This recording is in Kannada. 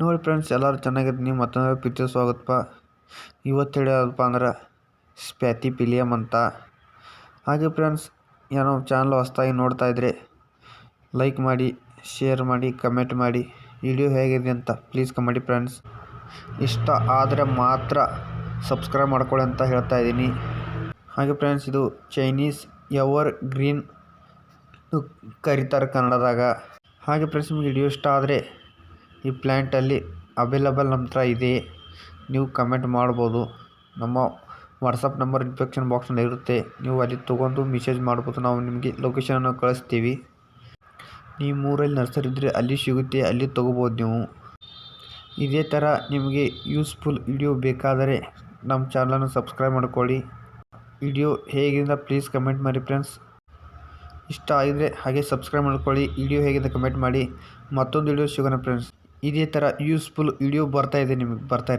ನೋಡಿ ಫ್ರೆಂಡ್ಸ್ ಎಲ್ಲರೂ ಚೆನ್ನಾಗಿದ್ದೀನಿ ಮತ್ತೊಂದು ಪಿಚ್ಚರ್ ಸ್ವಾಗತಪ್ಪ ಇವತ್ತು ಹೇಳೋದಪ್ಪ ಅಂದ್ರೆ, ಸ್ಪ್ಯಾತಿ ಪಿಲಿಯಮ್ ಅಂತ. ಹಾಗೆ ಫ್ರೆಂಡ್ಸ್ ಏನೋ ಚಾನಲ್ ಹೊಸ್ದಾಗಿ ನೋಡ್ತಾ ಇದ್ರೆ ಲೈಕ್ ಮಾಡಿ ಶೇರ್ ಮಾಡಿ ಕಮೆಂಟ್ ಮಾಡಿ. ವಿಡಿಯೋ ಹೇಗಿದೆ ಅಂತ ಪ್ಲೀಸ್ ಕಮೆಂಟಿ ಫ್ರೆಂಡ್ಸ್ ಇಷ್ಟ ಆದರೆ ಮಾತ್ರ ಸಬ್ಸ್ಕ್ರೈಬ್ ಮಾಡ್ಕೊಳ್ಳಿ ಅಂತ ಹೇಳ್ತಾ ಇದ್ದೀನಿ. ಹಾಗೆ ಫ್ರೆಂಡ್ಸ್ ಇದು ಚೈನೀಸ್ ಎವರ್ ಗ್ರೀನ್ ಕರಿತಾರೆ ಕನ್ನಡದಾಗ. ಹಾಗೆ ಫ್ರೆಂಡ್ಸ್ ನಿಮ್ಗೆ ವಿಡಿಯೋ ಇಷ್ಟ ಆದರೆ ಈ ಪ್ಲ್ಯಾಂಟಲ್ಲಿ ಅವೈಲೇಬಲ್ ನಮ್ಮ ಹತ್ರ ಇದೆ. ನೀವು ಕಮೆಂಟ್ ಮಾಡ್ಬೋದು. ನಮ್ಮ ವಾಟ್ಸಪ್ ನಂಬರ್ ಇನ್ಫೆಕ್ಷನ್ ಬಾಕ್ಸ್ನಲ್ಲಿ ಇರುತ್ತೆ. ನೀವು ಅಲ್ಲಿ ತೊಗೊಂಡು ಮೆಸೇಜ್ ಮಾಡ್ಬೋದು. ನಾವು ನಿಮಗೆ ಲೊಕೇಶನನ್ನು ಕಳಿಸ್ತೀವಿ. ನಿಮ್ಮೂರಲ್ಲಿ ನರ್ಸರಿ ಇದ್ದರೆ ಅಲ್ಲಿ ಸಿಗುತ್ತೆ, ಅಲ್ಲಿ ತೊಗೋಬೋದು ನೀವು. ಇದೇ ಥರ ನಿಮಗೆ ಯೂಸ್ಫುಲ್ ವಿಡಿಯೋ ಬೇಕಾದರೆ ನಮ್ಮ ಚಾನಲನ್ನು ಸಬ್ಸ್ಕ್ರೈಬ್ ಮಾಡ್ಕೊಳ್ಳಿ. ವಿಡಿಯೋ ಹೇಗಿಂದ ಪ್ಲೀಸ್ ಕಮೆಂಟ್ ಮಾಡಿ ಫ್ರೆಂಡ್ಸ್ ಇಷ್ಟ ಆಗಿದರೆ ಹಾಗೆ ಸಬ್ಸ್ಕ್ರೈಬ್ ಮಾಡ್ಕೊಳ್ಳಿ. ವಿಡಿಯೋ ಹೇಗಿದೆ ಕಮೆಂಟ್ ಮಾಡಿ. ಮತ್ತೊಂದು ವಿಡಿಯೋ ಸಿಗೋಣ ಫ್ರೆಂಡ್ಸ್ ಇದೇ ಥರ ಯೂಸ್ಫುಲ್ ವಿಡಿಯೋ ಬರ್ತಾ ಇದೆ ನಿಮಗೆ ಬರ್ತಾ ಇರುತ್ತೆ.